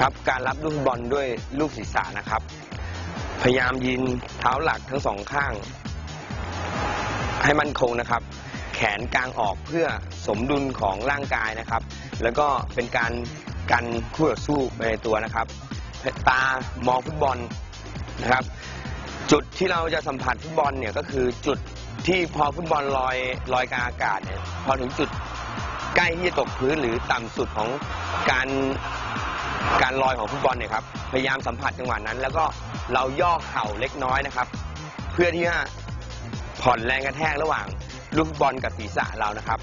ครับการรับลูกฟุตบอลด้วยลูกศีรษะนะครับ พยายามยืนเท้าหลักทั้งสองข้าง ให้มั่นคงนะครับ แขนกลางออกเพื่อสมดุลของร่างกายนะครับ แล้วก็เป็นการกันคู่ต่อสู้ไปในตัวนะครับ ตามองฟุตบอลนะครับ จุดที่เราจะสัมผัสฟุตบอลเนี่ยก็คือจุดที่พอฟุตบอลลอยลอยกลางอากาศเนี่ยพอถึงจุดใกล้ที่จะตกพื้นหรือต่ำสุดของการ ลอยของฟุตบอลเนี่ยครับพยายามสัมผัสจังหวะนั้น แล้วก็เราย่อเข่าเล็กน้อยนะครับ เพื่อที่จะผ่อนแรงกระแทกระหว่างลูกฟุตบอลกับศีรษะเรานะครับ